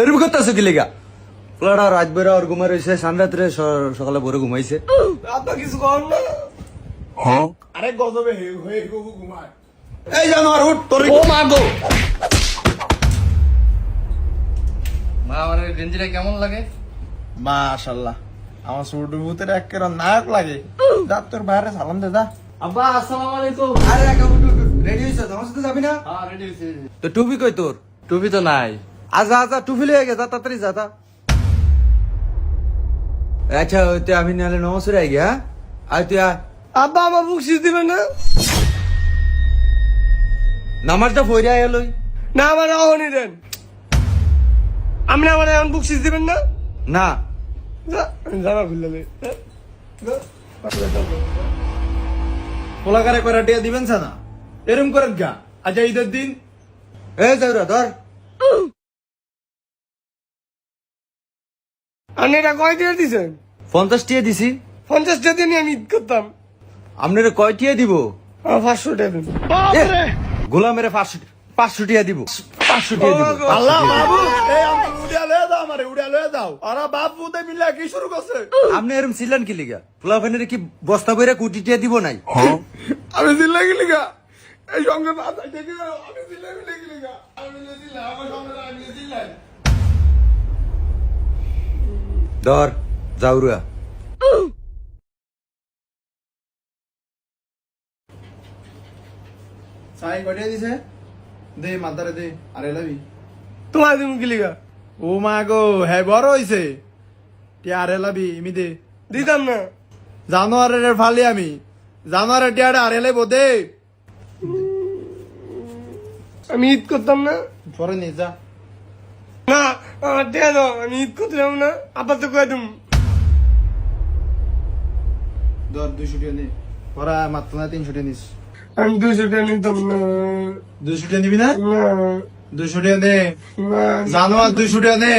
এরকম করতেছো কি লেগা পোলাটা রাত বেড়া আর ঘুমাই রয়েছে সানরাত্রে সকালে ভোরে ঘুমাইছে। কিছু কর না। আরে গজবে হয়ে ঘুমায়। এই জানোয়ার উঠ তোর ও মা গো। মা আমার গেঞ্জিটা কেমন লাগে? মাশাআল্লাহ। আমার ভূতের নায়ক লাগে। যা তোর বাইরে সালাম দে দা আব্বা আসসালামু আলাইকুম। আরে একা রেডি হইছ তোমার সাথে যাবি না? হ্যাঁ রেডি তো টুপি কই তোর? টুপি তো নাই। আজা আজা টুপি লিয়ে গে যা তাড়াতাড়ি যা তা আচ্ছা ওই তুই আমি নাহলে নমস্কার আই গিয়া আয় তুই আব্বা আমার বুকশিস দিবেন না। নামাজটা ফইরা এলই। না আমার অহনি দেন। আপনি আমার এখন বুকশিস দিবেন না? না। জামা খুললে পোলাকারে করে টিয়া দিবেন না এরম করেন গা আচ্ছা ঈদের দিন এ ধর। আপনি এটা কয় দিয়ে দিছেন? পঞ্চাশ টিয়া দিছি। পঞ্চাশ টাকা দিয়ে আমি ঈদ করতাম। আপনার কয় টিয়া দিব? আমার পাঁচশো টাকা দেন গোলামের পাঁচশো পাঁচশো টিয়া দিব। পাঁচশো টিয়া দিব। আল্লাহ বাবু। এই আমি উড়িয়া লয়ে দাও আমারে উড়িয়া লয়ে দাও। আর বাবু দে মিলে কি শুরু করছে? আপনি এরম ছিলেন কি লিগা? ফুলা ফেনের কি বস্তা বইরা কুটি টিয়া দিব নাই? আমি জিল্লা গেলি গা এই সঙ্গে আমি জিল্লা মিলে গেলি গা আমি আমার সঙ্গে আমি জিল্লাই ধর যাউরা সাই কটিয়া দিছে? দে মাতারে দে আরে লাবি। তোমার দিন গিলিগা ও মা গো হ্যাঁ বড় হইছে। টিয়া আরে লাবি ইমি দে। দিতাম না। জানোয়ারের ফালি আমি। জানোয়ারের টিয়াটা আরে লাইব দে। আমি ঈদ করতাম না। পরে নে যা। না আমার টাকা দাও আমি ঈদ করতে যাব না। আবার তো কয়ে তুমি ধর দুইশো টিয়া নে পরা মাত্র না তিনশো টিয়া নিস। আমি দুশো টাকা নিতাম না। দুইশো টিয়া নিবি না? দুইশো টিয়া নে না। জানোয়ার দুইশো টিয়া নে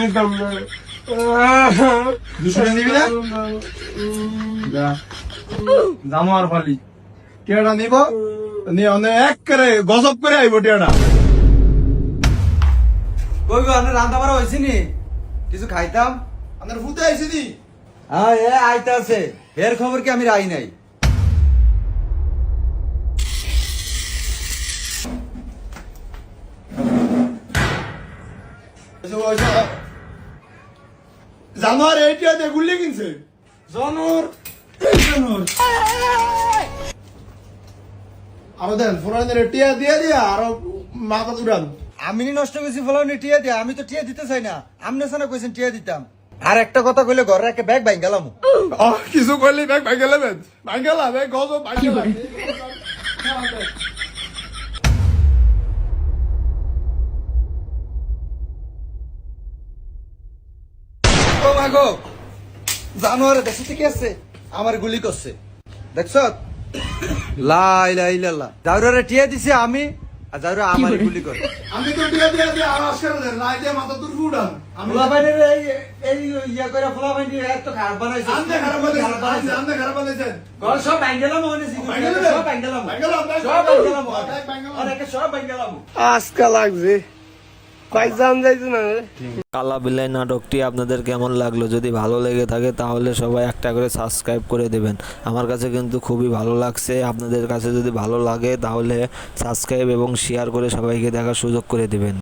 নিতাম না। দুশো টিয়া নিবি না? যা। জানোয়ার ফালি টিয়াটা নিব? নি অনে এক করে গজব করে আইব টিয়াটা কই গো আপনার রান্না বাড়া হয়েছে নি? কিছু খাইতাম? আপনার ভূতে আইসি দি হ্যাঁ এ আইতা আছে এর খবর কি আমি রাই নাই? জানোয়ার এই টিয়া দিয়ে গুলি কিনছে জানোয়ার আরও দেন ফোরানের টিয়া দিয়ে দিয়া আরও মাথা আমি নষ্ট করছি ফলানি টিয়া দিয়া আমি তো টিয়া দিতে চাই না। আমনে সানা কইছেন টিয়া দিতাম। আর একটা কথা কইলে ঘরে একটা ব্যাগ বাইং গেলাম কিছু করলি ব্যাগ গজব ভাঙ্গে লাভ। জানোয়ারে দেশে থেকে আছে আমার গুলি করছে। দেখছ? লাই লাই টিয়া দিছে আমি আর জাউরা আমার গুলি করে। আমি তো টিয়া দিয়ে দিয়ে আওয়াজ করে দেন দিয়ে মাথা তুর ফুটান। ফুলাবাইনের এই এই ইয়া করে ফুলাবাইনের এত খারাপ বানাইছে। আন্দে খারাপ বানাইছেন আন্দে খারাপ বানাইছেন ঘর সব ব্যাঙ্গেলাম সব ব্যাঙ্গেলাম ভাঙ্গেলাম, ব্যাগ সব ব্যাঙ্গেলাম ব্যাগ ভাঙ্গেলাম। অনেকে সব ব্যাঙ্গেলাম আজকা লাগছে কালা বিলাই নাটকটি আপনাদের কেমন লাগল? যদি ভালো লেগে থাকে, তাহলে সবাই একটা করে সাবস্ক্রাইব করে দেবেন। আমার কাছে কিন্তু খুবই ভালো লাগছে। আপনাদের কাছে যদি ভালো লাগে, তাহলে সাবস্ক্রাইব এবং শেয়ার করে সবাইকে দেখার সুযোগ করে দেবেন।